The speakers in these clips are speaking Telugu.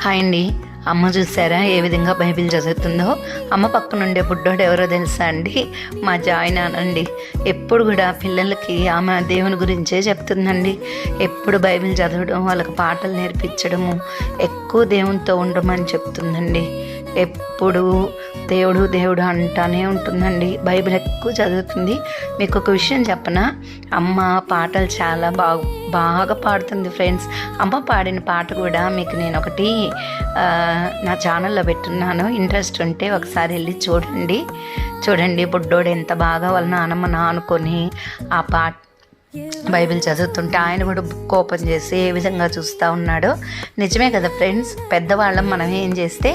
హాయ్ అండి. అమ్మ చూసారా ఏ విధంగా బైబిల్ చదువుతుందో? అమ్మ పక్కన ఉండే బుడ్డోడు ఎవరో తెలుసా అండి? మా జాయిన్ అనండి ఎప్పుడు కూడా పిల్లలకి ఆమె దేవుని గురించే చెప్తుందండి. ఎప్పుడు బైబిల్ చదవడం వాళ్ళకి పాటలు నేర్పించడము ఎక్కువ దేవునితో ఉండమని చెప్తుందండి. ఎప్పుడు దేవుడు దేవుడు అంటానే ఉంటుందండి. బైబిల్ ఎక్కువ చదువుతుంది. మీకు ఒక విషయం చెప్పనా? అమ్మ పాటలు చాలా బాగు బాగా పాడుతుంది ఫ్రెండ్స్. అమ్మ పాడిన పాట కూడా మీకు నేను ఒకటి నా ఛానల్లో పెట్టున్నాను. ఇంట్రెస్ట్ ఉంటే ఒకసారి వెళ్ళి చూడండి. చూడండి బుడ్డోడు ఎంత బాగా వాళ్ళ నానమ్మ నానుకొని ఆ పాట బైబిల్ చదువుతుంటే ఆయన కూడా బుక్ ఓపెన్ చేసి ఏ విధంగా చూస్తూ ఉన్నాడో. నిజమే కదా ఫ్రెండ్స్ పెద్దవాళ్ళం మనం ఏం చేస్తే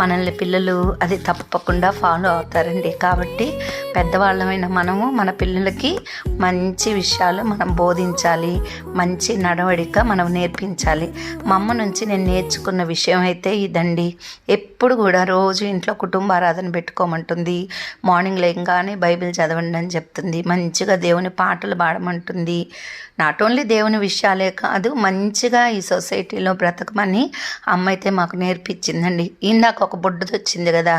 మనల్ని పిల్లలు అది తప్పకుండా ఫాలో అవుతారండి. కాబట్టి పెద్దవాళ్ళమైన మనము మన పిల్లలకి మంచి విషయాలు మనం బోధించాలి. మంచి నడవడిక మనం నేర్పించాలి. మా అమ్మ నుంచి నేను నేర్చుకున్న విషయం అయితే ఇదండి. ఎప్పుడు కూడా రోజు ఇంట్లో కుటుంబ ఆరాధన పెట్టుకోమంటుంది. మార్నింగ్ లేంగానే బైబిల్ చదవండి అని చెప్తుంది. మంచిగా దేవుని పాటలు పాడమంటుంది. నాట్ ఓన్లీ దేవుని విషయాలే కాదు మంచిగా ఈ సొసైటీలో బ్రతకమని అమ్మ అయితే మాకు నేర్పించిందండి. ఇందాక ఒక బుడ్డది వచ్చింది కదా.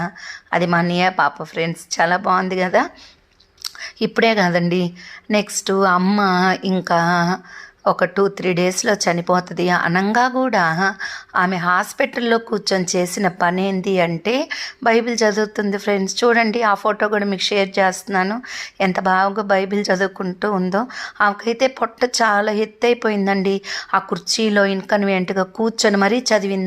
అది మా అన్నయ్య పాప ఫ్రెండ్స్. చాలా బాగుంది కదా. ఇప్పుడే కాదండి. నెక్స్ట్ అమ్మ ఇంకా ఒక టూ త్రీ డేస్లో చనిపోతుంది. అనంగా కూడా ఆమె హాస్పిటల్లో కూర్చొని చేసిన పని ఏంటి అంటే బైబిల్ చదువుతుంది ఫ్రెండ్స్. చూడండి ఆ ఫోటో కూడా మీకు షేర్ చేస్తున్నాను. ఎంత బాగా బైబిల్ చదువుకుంటూ ఉందో. ఆమెకైతే పొట్ట చాలా ఎత్తైపోయిందండి. ఆ కుర్చీలో ఇన్కన్వీనియంట్గా కూర్చొని మరీ చదివింది.